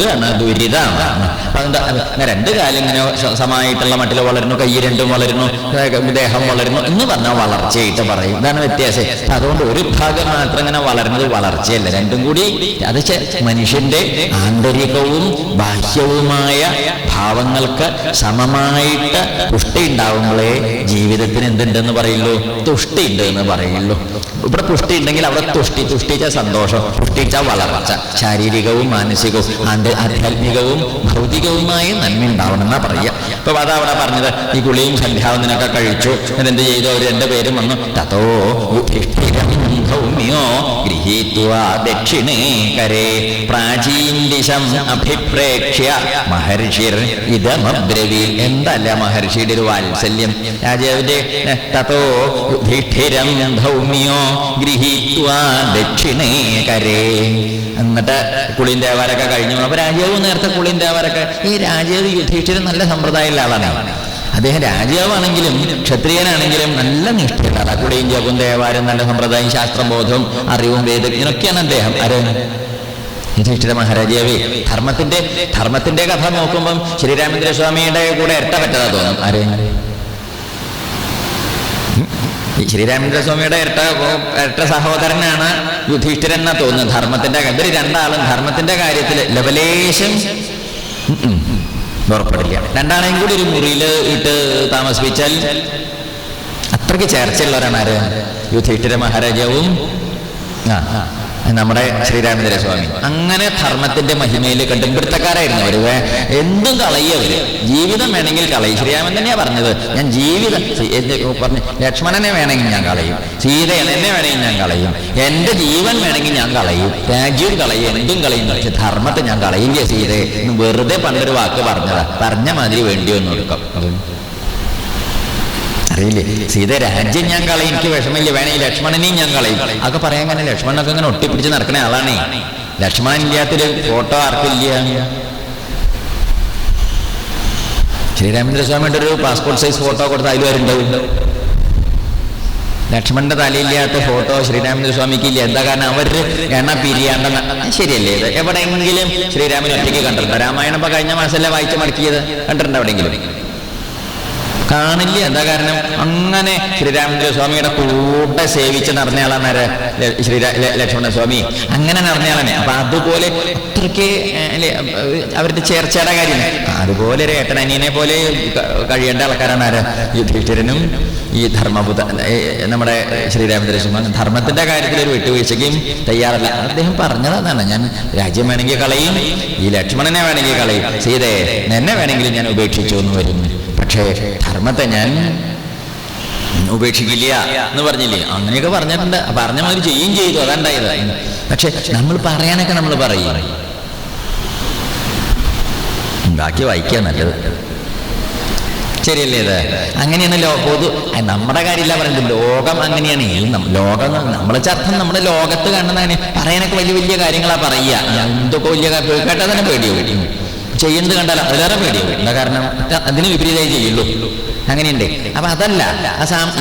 സുഖമാണ് ദുരിതമാണ് എന്താ രണ്ട് കാലം ഇങ്ങനെ സമായിട്ടുള്ള മട്ടിൽ വളരുന്നു കൈ രണ്ടും വളരുന്നു ദേഹം വളരുന്നു എന്ന് പറഞ്ഞാൽ വളർച്ചയായിട്ട് പറയും. ഇതാണ് വ്യത്യാസം. അതുകൊണ്ട് ഒരു ഭാഗം മാത്രം ഇങ്ങനെ വളരുന്നത് വളർച്ചയല്ല. രണ്ടും കൂടി അത് മനുഷ്യന്റെ ആന്തരികവും ബാഹ്യവുമായ ഭാവങ്ങൾക്ക് സമമായിട്ട് പുഷ്ടി ഉണ്ടാവുമ്പോഴേ ജീവിതത്തിന് എന്തുണ്ടെന്ന് പറയുള്ളൂ? തുഷ്ടി ഉണ്ട് എന്ന് പറയുള്ളൂ. ഇവിടെ പുഷ്ടി ഉണ്ടെങ്കിൽ അവിടെ തുഷ്ടി. തുഷ്ടിച്ച സന്തോഷം. പുഷ്ടിച്ച വളർച്ച. ശാരീരികവും മാനസികവും ആന്ത- ആധ്യാത്മികവും ഭൗതികവുമായ നന്മ ഉണ്ടാവണമെന്നാ പറയുക. ഇപ്പൊ അതാ അവിടെ പറഞ്ഞത് ഈ കുളിയും സന്ധ്യാവനൊക്കെ കഴിച്ചു. എന്ത് ചെയ്തു? അവർ എന്റെ പേരും വന്നു. തതോ ഭൗമ്യോ ഗൃഹീത്വാ ദക്ഷിണേ കരേ. ദിശം അഭിപ്രേക്ഷ്യ മഹർഷിർ ഇതമബ്രവി. എന്തല്ല മഹർഷിയുടെ ഒരു വാത്സല്യം? രാജാവിന്റെ തതോ യുധിഷ്ഠിരം ഭൗമ്യോ ഗൃഹീത്വാ ദക്ഷിണേ കരേ. എന്നിട്ട് കുളിന്റെ അവരൊക്കെ കഴിഞ്ഞു. അപ്പൊ രാജാവ് നേരത്തെ കുളിന്റെ അവരൊക്കെ ഈ രാജാവ് യുധിഷ്ഠിരൻ നല്ല സമ്പ്രദായമുള്ള ആളാണ്. അദ്ദേഹം രാജാവാണെങ്കിലും ക്ഷത്രിയനാണെങ്കിലും നല്ല നിഷ്ഠയുണ്ട്. കുളിയും ജപം ദേവാരം നല്ല സമ്പ്രദായം ശാസ്ത്രബോധവും അറിവും വേദജ്ഞനൊക്കെയാണ് അദ്ദേഹം. ആര്? യുധിഷ്ഠിര മഹാരാജാവേ. ധർമ്മത്തിന്റെ ധർമ്മത്തിന്റെ കഥ നോക്കുമ്പം ശ്രീരാമചന്ദ്ര സ്വാമിയുടെ കൂടെ ഇരട്ട പറ്റതാ തോന്നും. ഈ ശ്രീരാമചന്ദ്ര സ്വാമിയുടെ ഇരട്ട ഇരട്ട സഹോദരനാണ് യുധിഷ്ഠിരൻ എന്നാ തോന്നുന്നത്. ധർമ്മത്തിന്റെ ഇവർ രണ്ടാളും ധർമ്മത്തിന്റെ കാര്യത്തിൽ ലവലേശം ഉറപ്പിടില്ല. രണ്ടാളെയും കൂടി ഒരു മുറിയിൽ ഇട്ട് താമസിപ്പിച്ചാൽ അത്രയ്ക്ക് ചേർച്ചയുള്ളവരാണ് ആര്? യുധിഷ്ഠിര മഹാരാജാവും ആ നമ്മുടെ ശ്രീരാമചന്ദ്ര സ്വാമി. അങ്ങനെ ധർമ്മത്തിന്റെ മഹിമയിൽ കണ്ട് പിടുത്തക്കാരായിരുന്നു അവർ. എന്തും കളയവര് ജീവിതം വേണമെങ്കിൽ കളയും. ശ്രീരാമൻ തന്നെയാ പറഞ്ഞത്. ഞാൻ ജീവിതം പറഞ്ഞു ലക്ഷ്മണനെ വേണമെങ്കിൽ ഞാൻ കളയും. സീത എന്നെ വേണമെങ്കിൽ ഞാൻ കളയും. എന്റെ ജീവൻ വേണമെങ്കിൽ ഞാൻ കളയും. രാജ്യവും കളയും എന്തും കളയും. പക്ഷെ ധർമ്മത്തെ ഞാൻ കളയില്ല സീതയെ വെറുതെ പണ്ടൊരു വാക്ക് പറഞ്ഞതാ. പറഞ്ഞ മാതിരി വേണ്ടി വന്നു കൊടുക്കും അറിയില്ലേ സീത രാജ്യം ഞാൻ കളയും എനിക്ക് വിഷമില്ല വേണേ ലക്ഷ്മണനെയും ഞാൻ കളയും. അതൊക്കെ പറയാൻ കാരണം ലക്ഷ്മണനൊക്കെ ഇങ്ങനെ ഒട്ടിപ്പിടിച്ച് നടക്കണ ആളാണേ. ലക്ഷ്മണൻ ഇല്ലാത്തൊരു ഫോട്ടോ ആർക്കില്ല. ശ്രീരാമചന്ദ്ര സ്വാമിയുടെ ഒരു പാസ്പോർട്ട് സൈസ് ഫോട്ടോ കൊടുത്ത് അതിൽ വരുന്നുണ്ടാവും ലക്ഷ്മണന്റെ തലയില്ലാത്ത ഫോട്ടോ ശ്രീരാമചന്ദ്ര സ്വാമിക്ക് ഇല്ല. എന്താ കാരണം? അവർ എണ്ണ പിരിയാണ്ടെന്ന് ശരിയല്ലേ? എവിടെയെങ്കിലും ശ്രീരാമൻ ഒറ്റയ്ക്ക് കണ്ടിട്ടുണ്ടോ? രാമായണം ഇപ്പൊ കഴിഞ്ഞ മാസമല്ലേ വായിച്ച് മടക്കിയത്? കണ്ടിട്ടുണ്ടോ എവിടെയെങ്കിലും? കാണില്ല. എന്താ കാരണം? അങ്ങനെ ശ്രീരാമചന്ദ്ര സ്വാമിയുടെ കൂടെ സേവിച്ച് നടന്നയാളാണ് ആര്? ശ്രീരാ ലക്ഷ്മണ സ്വാമി അങ്ങനെ നടന്നയാളാണ് അപ്പൊ അതുപോലെ അത്രയ്ക്ക് അവരുടെ ചേർച്ചയുടെ കാര്യം. അതുപോലെ ഒരു ഏട്ടനനിയനെ പോലെ കഴിയേണ്ട ആൾക്കാരാണ് ആര്? യുധിഷ്ഠിരനും ഈ ധർമ്മബുദ്ധ നമ്മുടെ ശ്രീരാമചന്ദ്ര സ്വാമി ധർമ്മത്തിന്റെ കാര്യത്തിൽ ഒരു വിട്ടുവീഴ്ചയ്ക്കും തയ്യാറല്ല. അദ്ദേഹം പറഞ്ഞത് ഞാൻ രാജ്യം വേണമെങ്കിൽ കളയും ഈ ലക്ഷ്മണനെ വേണമെങ്കിൽ കളയും. സീതയെ എന്നെ വേണമെങ്കിലും ഞാൻ ഉപേക്ഷിച്ചു എന്ന് വരുന്നു. പക്ഷേ ധർമ്മത്തെ ഞാൻ ഉപേക്ഷിക്കില്ല എന്ന് പറഞ്ഞില്ലേ? അങ്ങനെയൊക്കെ പറഞ്ഞിട്ടുണ്ട്. പറഞ്ഞ മാതിരി ചെയ്യുകയും ചെയ്തു. അതുണ്ടായത് പക്ഷെ നമ്മൾ പറയാനൊക്കെ നമ്മൾ പറയും. ബാക്കി വായിക്കുക നല്ലത്. ശരിയല്ലേ ഇത്? അങ്ങനെയാണ് ലോ പൊതു നമ്മുടെ കാര്യമില്ല പറയുന്നത്. ലോകം അങ്ങനെയാണ്. ലോകം നമ്മളെ ചർത്ഥം നമ്മുടെ ലോകത്ത് കാണുന്നതാണ് പറയാനൊക്കെ വലിയ വലിയ കാര്യങ്ങളാ പറയുക. എന്തൊക്കെ വലിയ കേട്ടാൽ തന്നെ പേടിയോ ചെയ്യുന്നത് കണ്ടാൽ അതിലേറെ പേടിയോ കാരണം? അതിന് വിപരീതമായി ചെയ്യുള്ളൂ. അങ്ങനെയുണ്ട്. അപ്പൊ അതല്ല.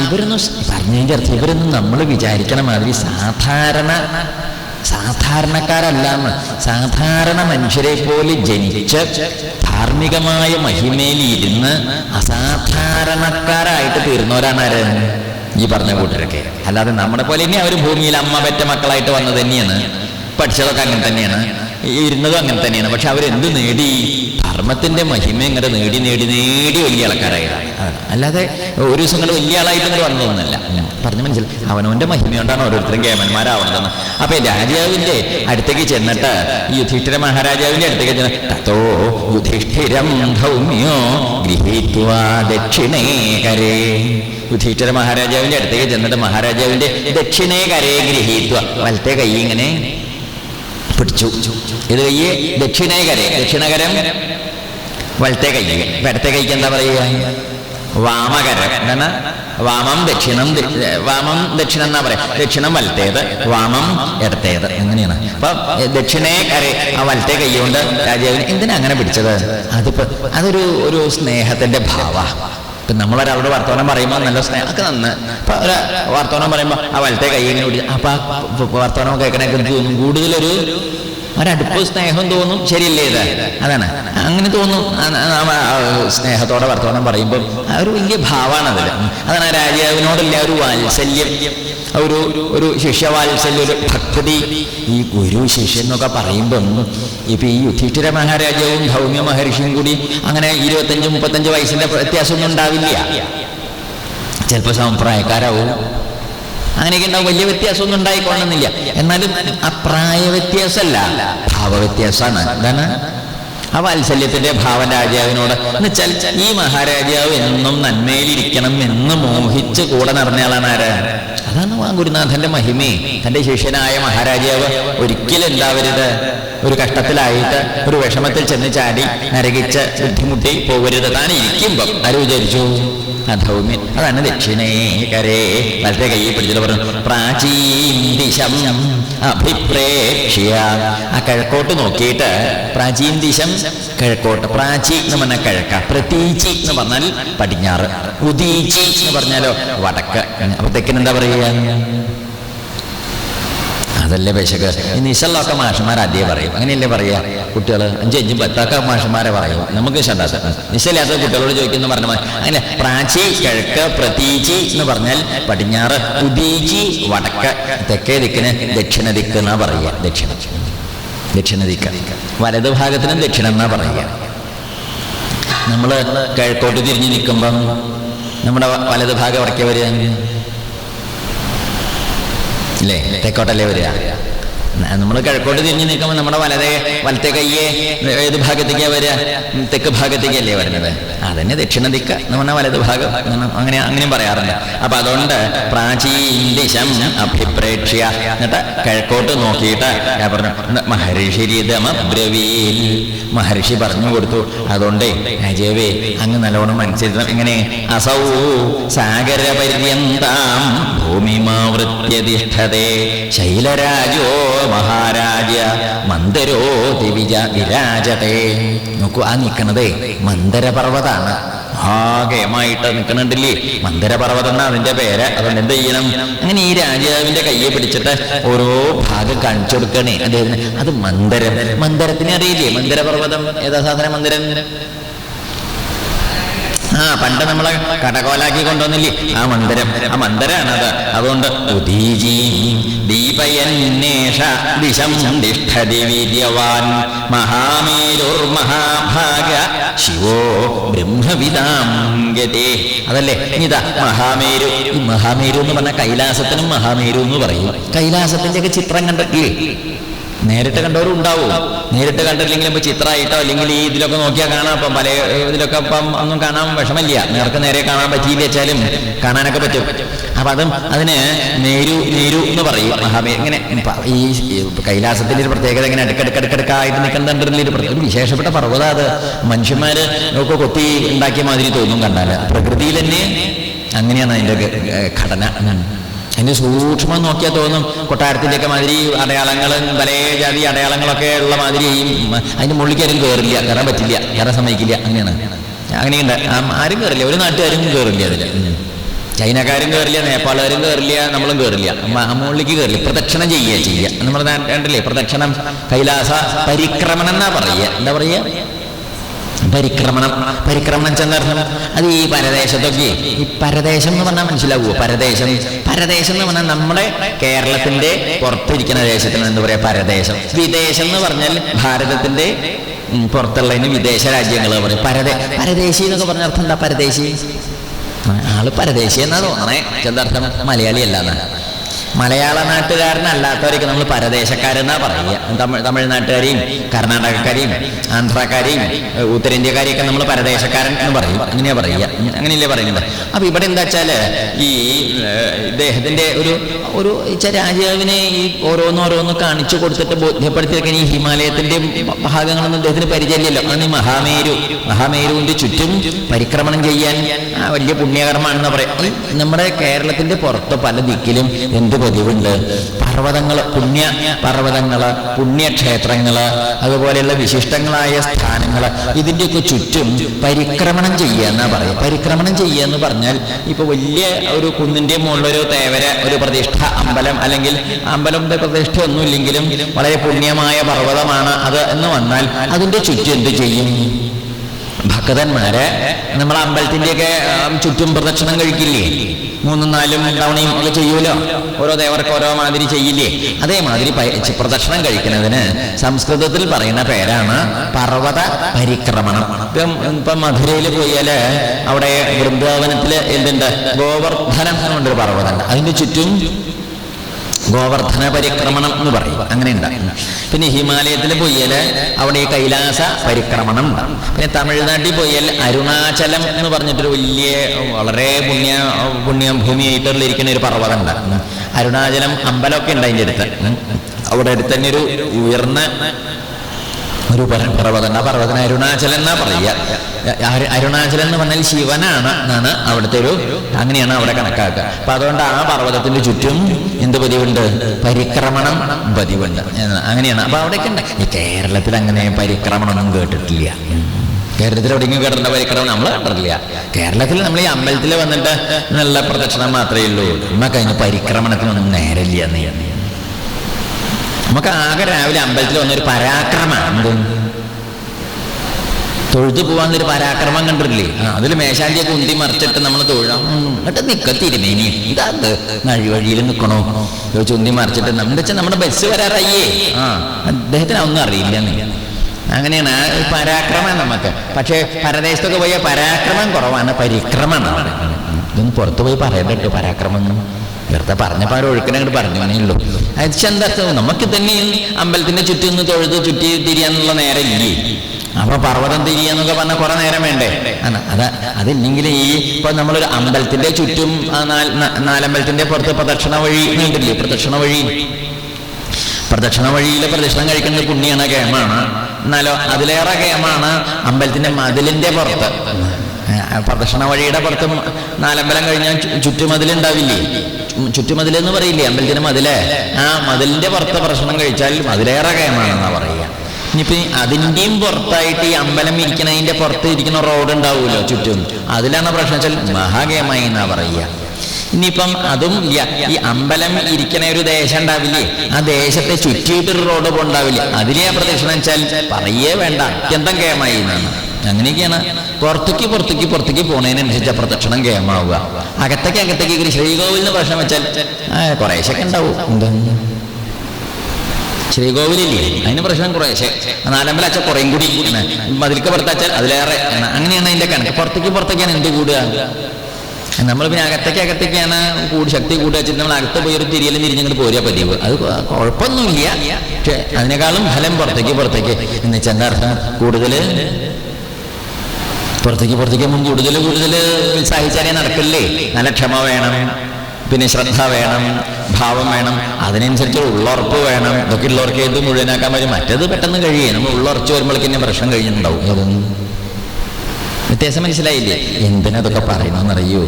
ഇവരൊന്നും പറഞ്ഞതിന്റെ അർത്ഥം ഇവരൊന്നും നമ്മൾ വിചാരിക്കണ മാതിരി സാധാരണ സാധാരണക്കാരല്ല സാധാരണ മനുഷ്യരെ പോലെ ജനിച്ച് ധാർമ്മികമായ മഹിമയിൽ ഇരുന്ന് അസാധാരണക്കാരായിട്ട് തീർന്നവരാണ് ആര്? ഈ പറഞ്ഞ കൂട്ടരൊക്കെ. അല്ലാതെ നമ്മുടെ പോലെ തന്നെ അവർ ഭൂമിയിൽ അമ്മ പെറ്റ മക്കളായിട്ട് വന്നത് തന്നെയാണ്. പഠിച്ചതൊക്കെ അങ്ങനെ തന്നെയാണ്. ഇരുന്നതും അങ്ങനെ തന്നെയാണ്. പക്ഷെ അവരെന്ത് നേടി? ധർമ്മത്തിന്റെ മഹിമ ഇങ്ങനെ നേടി നേടി നേടി വലിയ ആൾക്കാരായതാണ്. അതാണ്. അല്ലാതെ ഒരു ദിവസം വലിയ ആളായിട്ട് ഇങ്ങനെ വന്നതൊന്നുമല്ല. പറഞ്ഞു മനസ്സിലായി അവനവന്റെ മഹിമ കൊണ്ടാണ് ഓരോരുത്തരും കേമന്മാരാവണതെന്ന്. അപ്പൊ രാജാവിന്റെ അടുത്തേക്ക് ചെന്നിട്ട് യുധിഷ്ഠിര മഹാരാജാവിന്റെ അടുത്തേക്ക് ചെന്ന് തത്തോ യുധിഷ്ഠിരം ഭൗമ്യോ ഗൃഹീത്വാ ദക്ഷിണേ കരേ. യുധിഷ്ഠിര മഹാരാജാവിന്റെ അടുത്തേക്ക് ചെന്നിട്ട് മഹാരാജാവിന്റെ ദക്ഷിണേ കരേ ഗൃഹീത്വ. വലത്തെ കൈ ഇങ്ങനെ പിടിച്ചു. ഇത് കയ്യ് ദക്ഷിണേകര ദക്ഷിണകരം വലത്തെ കൈ വലത്തെ കൈക്ക് എന്താ പറയുക? വാമകരം എന്താണ് വാമം ദക്ഷിണം വാമം ദക്ഷിണം എന്നാ പറയാ? ദക്ഷിണം വലത്തേത് വാമം ഇടത്തേത് എങ്ങനെയാണ് അപ്പൊ ദക്ഷിണേ ആ വലത്തെ കൈ കൊണ്ട് രാജാവിന് എന്തിനാ അങ്ങനെ പിടിച്ചത്? അതിപ്പോ അതൊരു ഒരു സ്നേഹത്തിന്റെ ഭാവ. ഇപ്പൊ നമ്മളൊരാളോട് വർത്തമാനം പറയുമ്പോൾ നല്ല സ്നേഹമൊക്കെ നന്ന്. വർത്തമാനം പറയുമ്പോൾ ആ വലത്തെ കൈ ഇങ്ങനെ പിടിച്ച് അപ്പൊ ആ വർത്തമാനം കേൾക്കണേക്ക് കൂടുതലൊരു ഒരടുപ്പ് സ്നേഹം തോന്നും ശരിയല്ലേ അതാണ്. അങ്ങനെ തോന്നും. സ്നേഹത്തോടെ വർത്തമാനം പറയുമ്പോൾ ആ ഒരു വലിയ ഭാവമാണ് അതിൽ അതാണ് രാജാവിനോടല്ല ഒരു വാത്സല്യം. ഒരു ഒരു ശിഷ്യവാത്സല്യം ഒരു ഭക്തി. ഈ ഗുരു ശിഷ്യൻ എന്നൊക്കെ പറയുമ്പം ഇപ്പൊ ഈ യുധിഷ്ഠിര മഹാരാജാവും ഭൗമ്യ മഹർഷിയും കൂടി അങ്ങനെ ഇരുപത്തഞ്ച് മുപ്പത്തഞ്ച് വയസ്സിന്റെ വ്യത്യാസമൊന്നും ഉണ്ടാവില്ല. ചിലപ്പോൾ സമപ്രായക്കാരാവും. അങ്ങനെയൊക്കെ ഉണ്ടാവും. വലിയ വ്യത്യാസമൊന്നും ഉണ്ടായിക്കൊള്ളുന്നില്ല. എന്നാലും ആ പ്രായ വ്യത്യാസമല്ല ഭാവവ്യത്യാസമാണ്. എന്താണ്? ആ വാത്സല്യത്തിന്റെ ഭാവം രാജാവിനോട്. എന്നുവെച്ചാൽ ഈ മഹാരാജാവ് എന്നും നന്മയിലിരിക്കണം എന്ന് മോഹിച്ച് കൂടെ നടന്നയാളാണ് ആരാ? അതാണ് ആ ഗുരുനാഥന്റെ മഹിമേ. തന്റെ ശിഷ്യനായ മഹാരാജാവ് ഒരിക്കലും എന്താവരുത്? ഒരു കഷ്ടത്തിലായിട്ട് ഒരു വിഷമത്തിൽ ചെന്ന് ചാടി നരകിച്ച് ബുദ്ധിമുട്ടി പോകരുത്. താൻ ഇരിക്കുമ്പം ആര് വിചാരിച്ചു? അധൗമ്യൻ അതാണ് ദക്ഷിണേകരേ വലത്തെ കൈ പിടിച്ചിട്ട് പറഞ്ഞു പ്രാചീൻ ദിശം അഭിപ്രേക്ഷ്യ. ആ കിഴക്കോട്ട് നോക്കിയിട്ട് പ്രാചീൻ ദിശം കിഴക്കോട്ട് പ്രാചി എന്ന് പറഞ്ഞാൽ കിഴക്ക പ്രതീചി എന്ന് പറഞ്ഞാൽ പടിഞ്ഞാറ് ഉദീചി എന്ന് പറഞ്ഞാലോ വടക്ക്. അപ്പൊ തെക്കിനെന്താ പറയുക? അതല്ലേ പേശക്ക് ഈ നിശല്ലൊക്കെ മാഷന്മാർ ആദ്യം പറയും. അങ്ങനെയല്ലേ പറയാ? കുട്ടികൾ അഞ്ച് അഞ്ചും പത്തൊക്കെ മാഷന്മാരെ പറയും. നമുക്ക് ഷണ്ടാത്ത നിശല്ലാത്ത കുട്ടികളോട് ചോദിക്കുന്ന പറഞ്ഞ അങ്ങനെ പ്രാചി കിഴക്ക് പ്രതീചി എന്ന് പറഞ്ഞാൽ പടിഞ്ഞാറ് ഉദീചി വടക്ക് തെക്കേ ദിക്കിന് ദക്ഷിണ ദിക്ക് എന്നാ പറയുക. ദക്ഷിണ. ദക്ഷിണ ദിക്ക്. വലത് ഭാഗത്തിനും ദക്ഷിണം എന്നാ പറയുക. നമ്മൾ കിഴക്കോട്ട് തിരിഞ്ഞ് നിൽക്കുമ്പം നമ്മുടെ വലത് ഭാഗം ഇറക്കിയവർ അല്ലേ തെക്കോട്ടല്ലേ വരിക? നമ്മൾ കിഴക്കോട്ട് തിരിഞ്ഞ് നിൽക്കുമ്പോൾ നമ്മുടെ വലതേ വലത്തെ കയ്യെ ഏത് ഭാഗത്തേക്കാണ് വരിക? തെക്ക് ഭാഗത്തേക്കല്ലേ വരുന്നത്? അതന്നെ ദക്ഷിണ ദിക്ക് പറഞ്ഞാൽ വലത് ഭാഗം. അങ്ങനെ അങ്ങനെ അങ്ങനെയും പറയാറുണ്ട്. അപ്പൊ അതുകൊണ്ട് പ്രാചീന ദിശം അഭിപ്രേക്ഷ്യ. എന്നിട്ട് കിഴക്കോട്ട് നോക്കിയിട്ട് ഞാൻ പറഞ്ഞു മഹർഷിരിതമബ്രവീൽ മഹർഷി പറഞ്ഞു കൊടുത്തു അതുകൊണ്ട് അജയവേ അങ്ങ് നല്ലോണം മനസ്സിലാക്കണം ഇങ്ങനെ അസൗ സാഗര പര്യന്താം ഭൂമിമാവൃത്യതിഷ്ഠതേ ശൈലരാജോ മഹാരാജ മന്ദരോ ദിവിജ വിരാജതേ. നോക്കൂ ആ നിൽക്കണതേ മന്ദരപർവതാണ് ഭാഗമായിട്ട് നിൽക്കണുണ്ടല്ലേ മന്ദിരപർവതം എന്നാ അതിന്റെ പേര്. അതുകൊണ്ട് എന്ത് ചെയ്യണം? അങ്ങനെ ഈ രാജാവിന്റെ കയ്യെ പിടിച്ചിട്ട് ഓരോ ഭാഗം കാണിച്ചു കൊടുക്കണേ അദ്ദേഹത്തിന് അത് മന്ദരം. മന്ദരത്തിനെ അറിയില്ലേ? മന്ദിരപർവതം. ഏതാ സാധനം മന്ദരം? ആ പണ്ട് നമ്മളെ കടകോലാക്കി കൊണ്ടുവന്നില്ലേ? ആ മന്ദിരം ആ മന്ദിരാണത് അത്. അതുകൊണ്ട് ഉദീജീ ദീപയന്നേഷ ദിശം തിഷ്ഠതി വീര്യവാൻ മഹാമേരുർമഹാഭാഗ ശിവോ ബ്രഹ്മവിതാംഗതേ അതല്ലേ? ഇതാ മഹാമേരു ഈ മഹാമേരു എന്ന് പറഞ്ഞ കൈലാസത്തിനും മഹാമേരു എന്ന് പറയും. കൈലാസത്തിന്റെ ഒക്കെ ചിത്രം കണ്ടിട്ടില്ലേ? നേരിട്ട് കണ്ടവരും ഉണ്ടാവും. നേരിട്ട് കണ്ടില്ലെങ്കിൽ ഇപ്പൊ ചിത്രമായിട്ടോ അല്ലെങ്കിൽ ഈ ഇതിലൊക്കെ നോക്കിയാൽ കാണാം. അപ്പം പല ഇതിലൊക്കെ അപ്പം ഒന്നും കാണാൻ വിഷമില്ല നേർക്ക് നേരെ കാണാൻ പറ്റിയില്ല വെച്ചാലും കാണാനൊക്കെ പറ്റും. അപ്പൊ അതും അതിന് നേരു നേരു എന്ന് പറയും. മഹാബേ ഇങ്ങനെ ഈ കൈലാസത്തിന്റെ ഒരു പ്രത്യേകത ഇങ്ങനെ അടുക്കടുക്കടുക്കടുക്കായിട്ട് നിൽക്കുന്നുണ്ടെന്നുള്ള ഒരു പ്രത്യേക- വിശേഷപ്പെട്ട പർവത അത്. മനുഷ്യന്മാര് ഒക്കെ കൊത്തി ഉണ്ടാക്കിയ മാതിരി തോന്നും കണ്ടാൽ. പ്രകൃതിയിൽ തന്നെ അങ്ങനെയാണ് അതിന്റെ ഘടന. അതിന് സൂക്ഷ്മം നോക്കിയാൽ തോന്നും. കൊട്ടാരത്തിന്റെയൊക്കെ മാതിരി അടയാളങ്ങളും പല ജാതി അടയാളങ്ങളൊക്കെ ഉള്ള മാതിരി അതിന്റെ മുള്ളിക്ക് ആരും കയറില്ല കയറാൻ പറ്റില്ല കയറാൻ സമ്മതിക്കില്ല. അങ്ങനെയാണ്. അങ്ങനെയുണ്ട്. ആരും കയറില്ല ഒരു നാട്ടുകാരും കയറില്ല അതിൽ ചൈനക്കാരും കയറില്ല നേപ്പാളുകാരും കയറില്ല നമ്മളും കയറില്ല മുകളിലേക്ക് കയറില്ല പ്രദക്ഷിണം ചെയ്യുക ചെയ്യുക. നമ്മുടെ നാട്ടിലെ പ്രദക്ഷിണം കൈലാസ പരിക്രമണം എന്നാ പറയുക. എന്താ പറയുക? പരിക്രമണം പരിക്രമണം ചെന്നർത്ഥം അത് ഈ പരദേശത്തൊക്കെ ഈ പരദേശം എന്ന് പറഞ്ഞാൽ മനസ്സിലാവുമോ പരദേശം പരദേശം എന്ന് പറഞ്ഞാൽ നമ്മുടെ കേരളത്തിന്റെ പുറത്തിരിക്കുന്ന ദേശത്തിന് എന്താ പറയാ പരദേശം. വിദേശം എന്ന് പറഞ്ഞാൽ ഭാരതത്തിന്റെ പുറത്തുള്ളതിന് വിദേശ രാജ്യങ്ങൾ പറയും. പരദേ പരദേശി എന്നൊക്കെ പറഞ്ഞ അർത്ഥം എന്താ പരദേശി? ആൾ പരദേശി എന്നാ തോന്നണേ. ചെന്തർത്ഥം മലയാളി അല്ല എന്നാ മലയാള നാട്ടുകാരനല്ലാത്തവരൊക്കെ നമ്മൾ പരദേശക്കാരെന്നാ പറയുക. തമിഴ് തമിഴ്നാട്ടുകാരെയും കർണാടകക്കാരെയും ആന്ധ്രാക്കാരെയും ഉത്തരേന്ത്യക്കാരെയൊക്കെ നമ്മൾ പരദേശക്കാരൻ എന്ന് പറയും. അങ്ങനെയാ പറയുക. അങ്ങനെയല്ലേ പറയുന്നത്? അപ്പൊ ഇവിടെ എന്താ വെച്ചാൽ ഈ ഇദ്ദേഹത്തിന്റെ ഒരു ഒരു രാജാവിനെ ഈ ഓരോന്നോരോന്ന് കാണിച്ചു കൊടുത്തിട്ട് ബോധ്യപ്പെടുത്തിയൊക്കെ ഈ ഹിമാലയത്തിന്റെ ഭാഗങ്ങളൊന്നും അദ്ദേഹത്തിന് പരിചയമില്ലല്ലോ. അന്ന് മഹാമേരു. മഹാമേരുവിന്റെ ചുറ്റും പരിക്രമണം ചെയ്യാൻ വലിയ പുണ്യകർമ്മമാണെന്ന് പറയാം നമ്മുടെ കേരളത്തിന്റെ പുറത്ത് പല ദിക്കിലും എന്ത് പതിവുണ്ട് പർവതങ്ങൾ പുണ്യ പർവതങ്ങൾ പുണ്യക്ഷേത്രങ്ങൾ അതുപോലെയുള്ള വിശിഷ്ടങ്ങളായ സ്ഥാനങ്ങൾ ഇതിന്റെയൊക്കെ ചുറ്റും പരിക്രമണം ചെയ്യുക എന്നാ പറയുക. പരിക്രമണം ചെയ്യുക എന്ന് പറഞ്ഞാൽ ഇപ്പൊ വലിയ ഒരു കുന്നിന്റെ മുകളിലൊരു തേവര ഒരു പ്രതിഷ്ഠ അമ്പലം അല്ലെങ്കിൽ അമ്പലത്തെ പ്രതിഷ്ഠയൊന്നുമില്ലെങ്കിലും വളരെ പുണ്യമായ പർവതമാണ് അത് എന്ന് വന്നാൽ അതിന്റെ ചുറ്റും എന്ത് ചെയ്യും? ഭക്തന്മാര് നമ്മൾ അമ്പലത്തിന്റെയൊക്കെ ചുറ്റും പ്രദക്ഷിണം കഴിക്കില്ലേ? മൂന്നും നാലും തവണയും ഒക്കെ ചെയ്യൂലോ ഓരോ ദേവർക്ക് ഓരോ മാതിരി ചെയ്യില്ലേ? അതേമാതിരി പ്രദക്ഷിണം കഴിക്കുന്നതിന് സംസ്കൃതത്തിൽ പറയുന്ന പേരാണ് പർവത പരിക്രമണം. ഇപ്പം ഇപ്പം മധുരയിൽ പോയാൽ അവിടെ വൃന്ദാവനത്തിൽ എന്തുണ്ട്? ഗോവർദ്ധനം എന്നുകൊണ്ടൊരു പർവതമുണ്ട്. അതിന്റെ ചുറ്റും ഗോവർദ്ധന പരിക്രമണം എന്ന് പറയും. അങ്ങനെ ഉണ്ട് പിന്നെ ഹിമാലയത്തിൽ പോയാൽ അവിടെ ഈ കൈലാസ പരിക്രമണം. ഉണ്ടാകും പിന്നെ തമിഴ്നാട്ടിൽ പോയാൽ അരുണാചലം എന്ന് പറഞ്ഞിട്ടൊരു വലിയ വളരെ പുണ്യ പുണ്യഭൂമിയായിട്ടുള്ള ഇരിക്കുന്ന ഒരു പർവതം ഉണ്ടാകും അരുണാചലം അമ്പലമൊക്കെ ഉണ്ട് അതിന്റെ അടുത്ത്. അവിടെ അടുത്ത് തന്നെ ഒരു ഉയർന്ന ഒരു പർവതം ആ പർവതന അരുണാചലം എന്നാ പറയുക. അരു- അരുണാചലം എന്ന് പറഞ്ഞാൽ ശിവനാണ് എന്നാണ് അവിടുത്തെ ഒരു അങ്ങനെയാണ് അവിടെ കണക്കാക്കുക. അപ്പൊ അതുകൊണ്ട് ആ പർവതത്തിന്റെ ചുറ്റും എന്ത് പതിവുണ്ട്? പരിക്രമണം പതിവുണ്ട്. അങ്ങനെയാണ്. അപ്പൊ അവിടെയൊക്കെ ഉണ്ട്. ഈ കേരളത്തിൽ അങ്ങനെ പരിക്രമണമൊന്നും കേട്ടിട്ടില്ല. കേരളത്തിൽ എവിടെയെങ്കിലും കേട്ടിട്ടുള്ള പരിക്രമം നമ്മൾ കണ്ടിട്ടില്ല. കേരളത്തിൽ നമ്മൾ ഈ അമ്പലത്തിൽ വന്നിട്ട് നല്ല പ്രദക്ഷിണം മാത്രമേ ഉള്ളൂ. നമുക്ക് അതിന് പരിക്രമണത്തിനൊന്നും നേരമില്ല എന്ന് നമുക്ക് ആകെ രാവിലെ അമ്പലത്തിൽ വന്നൊരു പരാക്രമം എന്ത് തൊഴുതു പോവാന്നൊരു പരാക്രമം കണ്ടിട്ടില്ലേ? അതിൽ മേശാന്തിയൊക്കെ ഉന്തി മറിച്ചിട്ട് നമ്മൾ തൊഴാം എന്നിട്ട് നിക്കത്തിരുന്നേ ഇനി. ഇതാത് വഴിയിൽ നിൽക്കണോ ഉന്തി മറിച്ചിട്ട് നമ്മുടെ വെച്ചാൽ നമ്മുടെ ബസ് വരാറായേ ആ അദ്ദേഹത്തിന് ഒന്നും അറിയില്ല അങ്ങനെയാണ് ആ പരാക്രമം നമുക്ക്. പക്ഷേ പരദേശത്തൊക്കെ പോയ പരാക്രമം കുറവാണ് പരിക്രമമാണ് ഇതൊന്ന് പുറത്തു പോയി പറ്റും പരാക്രമം വെറുതെ പറഞ്ഞപ്പോൾ അവർ ഒഴുക്കിനെ അങ്ങോട്ട് പറഞ്ഞു അത് എന്താ നമുക്ക് തന്നെ അമ്പലത്തിന്റെ ചുറ്റും ഒന്ന് തൊഴുത് ചുറ്റി തിരിയാന്നുള്ള നേരം ഇല്ലേ? അപ്പൊ പർവതം തിരിയാന്നൊക്കെ പറഞ്ഞ കുറെ നേരം വേണ്ടേ? അത് അതില്ലെങ്കിൽ ഈ ഇപ്പൊ നമ്മളൊരു അമ്പലത്തിന്റെ ചുറ്റും നാലമ്പലത്തിന്റെ പുറത്ത് പ്രദക്ഷിണ വഴി ഉണ്ടല്ലേ പ്രദക്ഷിണ വഴി. പ്രദക്ഷിണ വഴിയിലെ പ്രദക്ഷിണം കഴിക്കുന്നത് പുണ്യാണ് കേമാണ്. എന്നാലോ അതിലേറെ കേമാണ് അമ്പലത്തിന്റെ മതിലിന്റെ പുറത്ത്. പ്രദക്ഷിണ വഴിയുടെ പുറത്ത് നാലമ്പലം കഴിഞ്ഞാൽ ചുറ്റുമതിലുണ്ടാവില്ലേ ചു- ചുറ്റുമതിൽ എന്ന് പറയില്ലേ? അമ്പലത്തിന് മതിൽ? ആ മതിലിന്റെ പുറത്ത് ഭക്ഷണം കഴിച്ചാൽ മതിലേറെ കയമാണെന്നാ പറയുക. ഇനിയിപ്പോ അതിന്റെയും പുറത്തായിട്ട് ഈ അമ്പലം ഇരിക്കണതിന്റെ പുറത്ത് ഇരിക്കുന്ന റോഡ് ഉണ്ടാവുമല്ലോ ചുറ്റും? അതിലാണ് പ്രശ്നം വെച്ചാൽ മഹാകേമായി എന്നാ പറയുക. ഇനിയിപ്പം അതും ഇല്ല ഈ അമ്പലം ഇരിക്കണ ഒരു ദേശം ഉണ്ടാവില്ലേ? ആ ദേശത്തെ ചുറ്റിയിട്ടൊരു റോഡ് ഉണ്ടാവില്ലേ അതിലെ ആ പ്രദക്ഷിണം വെച്ചാൽ പറയേ വേണ്ട. അത്യന്തം കേമായി എന്നാണ്. അങ്ങനെയൊക്കെയാണ്. പുറത്തേക്ക് പുറത്തേക്ക് പുറത്തേക്ക് പോണതിനനുസരിച്ച് പ്രദക്ഷിണം കേമാവുക. അകത്തേക്ക് അകത്തേക്ക് ശ്രീകോവിലിന് പ്രശ്നം വെച്ചാൽ കുറേശൊക്കെ ഉണ്ടാവും. എന്താ? ശ്രീകോവിലില്ലേ? അതിന് പ്രശ്നം കുറേശ്ശെ. നാലമ്പല അച്ഛൻ കുറേം കൂടി മതിലൊക്കെ പുറത്തച്ചാൽ അതിലേറെ. അങ്ങനെയാണ് അതിന്റെ കണക്ക്. പുറത്തേക്ക് പുറത്തേക്കാണ് എന്ത് കൂടുക? നമ്മൾ പിന്നെ അകത്തേക്ക് അകത്തേക്കാണ് കൂടി ശക്തി കൂടുക വെച്ചിട്ട് നമ്മൾ അകത്ത് പോയി ഒരു തിരിയലും തിരിഞ്ഞിങ്ങോട്ട് പോരുക പതിവ്. അത് കുഴപ്പമൊന്നുമില്ല പക്ഷെ അതിനേക്കാളും ഫലം പുറത്തേക്ക് പുറത്തേക്ക്. എന്ന് വെച്ചാൽ എന്താ അർത്ഥം? കൂടുതൽ പുറത്തേക്ക് പുറത്തേക്ക് കൂടുതൽ കൂടുതൽ ഉത്സാഹിച്ചാലേ നടക്കില്ലേ? നല്ല ക്ഷമ വേണം പിന്നെ ശ്രദ്ധ വേണം ഭാവം വേണം അതിനനുസരിച്ച് ഉള്ളുറപ്പ് വേണം. ഇതൊക്കെ ഉള്ളവർക്ക് ഇത് മുഴുവനാക്കാൻ പറ്റും. മറ്റേത് പെട്ടെന്ന് കഴിയേ. നമ്മൾ ഉള്ളുറച്ച് വരുമ്പോഴേക്കും പ്രശ്നം കഴിഞ്ഞിട്ടുണ്ടാവും. അതൊന്നും വ്യത്യാസം മനസ്സിലായില്ലേ? എന്തിനതൊക്കെ പറയണമെന്നറിയോ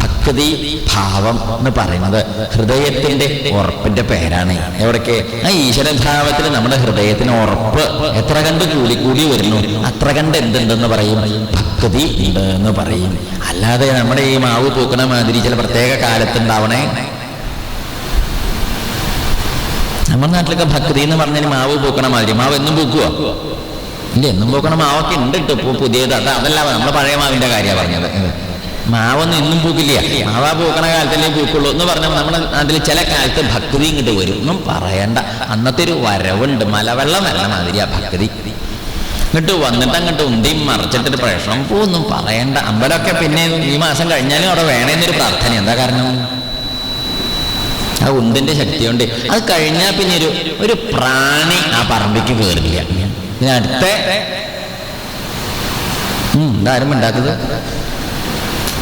ഭക്തി ഭാവം എന്ന് പറയുന്നത് ഹൃദയത്തിന്റെ ഉറപ്പിന്റെ പേരാണ്. എവിടൊക്കെ? ആ ഈശ്വരഭാവത്തിൽ നമ്മുടെ ഹൃദയത്തിന് ഉറപ്പ് എത്ര കണ്ട് കൂടി കൂടി വരുന്നു. അത്ര കണ്ട് എന്തുണ്ടെന്ന് പറയും? ഭക്തി ഉണ്ട് എന്ന് പറയും. അല്ലാതെ നമ്മുടെ ഈ മാവ് പൂക്കണ മാതിരി ചില പ്രത്യേക കാലത്തുണ്ടാവണേ. നമ്മുടെ നാട്ടിലൊക്കെ ഭക്തി എന്ന് പറഞ്ഞാൽ മാവ് പൂക്കണ മാതിരി. മാവ് എന്നും പൂക്കുവോ? ഇല്ല എന്നും പൂക്കണ മാവൊക്കെ ഉണ്ട് കേട്ടോ പുതിയത്. അത് അതല്ല നമ്മുടെ പഴയ മാവിന്റെ കാര്യമാണ് പറഞ്ഞത്. മാവൊന്നും എന്നും പൂക്കില്ല. മാവാ പൂക്കണ കാലത്തല്ലേ പൂക്കുള്ളൂ എന്ന് പറഞ്ഞാൽ നമ്മുടെ നാട്ടിൽ ചില കാലത്ത് ഭക്തി ഇങ്ങോട്ട് വരും. ഒന്നും പറയണ്ട. അന്നത്തെ ഒരു വരവുണ്ട്. മലവെള്ളം വരണ മാതിരിയാ ഭക്തി. ഇങ്ങോട്ട് വന്നിട്ട് അങ്ങോട്ട് ഉന്തിയും മറിച്ചിട്ടൊരു പ്രശ്നം ഒന്നും പറയണ്ട. അമ്പലമൊക്കെ പിന്നെ ഈ മാസം കഴിഞ്ഞാലും അവിടെ വേണമെന്നൊരു പ്രാർത്ഥന എന്താ കാരണം? ആ ഉന്തിന്റെ ശക്തി കൊണ്ട്. അത് കഴിഞ്ഞാൽ പിന്നെ ഒരു ഒരു പ്രാണി ആ പറമ്പിക്ക് കയറില്ല പിന്നെ അടുത്ത ഇതാരും ഉണ്ടാക്കുന്നത്.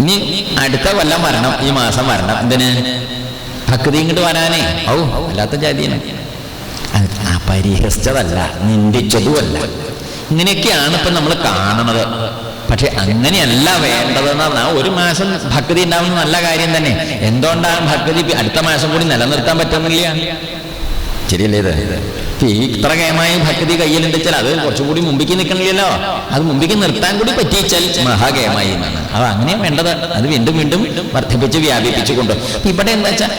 ഇനി അടുത്ത കൊല്ലം വരണം ഈ മാസം വരണം. എന്തിന്? ഭക്തി ഇങ്ങോട്ട് വരാനേ. ഔ അല്ലാത്ത ജാതിയാണ്. പരിഹസിച്ചതല്ല നിന്ദിച്ചതുമല്ല. ഇങ്ങനെയൊക്കെയാണ് ഇപ്പം നമ്മൾ കാണുന്നത്. പക്ഷെ അങ്ങനെയല്ല വേണ്ടതെന്ന് ഒരു മാസം ഭക്തി ഉണ്ടാവുന്ന നല്ല കാര്യം തന്നെ. എന്തുകൊണ്ടാണ് ഭക്തി അടുത്ത മാസം കൂടി നിലനിർത്താൻ പറ്റുന്നില്ല? ശരിയല്ലേ ഇത്? ഈ ഇത്ര കേമായി ഭക്തി കയ്യിലുണ്ടെച്ചാൽ അത് കുറച്ചും കൂടി മുമ്പിക്ക് നിൽക്കണില്ലല്ലോ. അത് മുമ്പിക്ക് നിർത്താൻ കൂടി പറ്റിച്ചാൽ മഹാകേമായി എന്നാണ്. അത് അങ്ങനെയും വേണ്ടത്. അത് വീണ്ടും വീണ്ടും വർദ്ധിപ്പിച്ച് വ്യാപിപ്പിച്ചു കൊണ്ടു ഇവിടെ എന്താ വെച്ചാൽ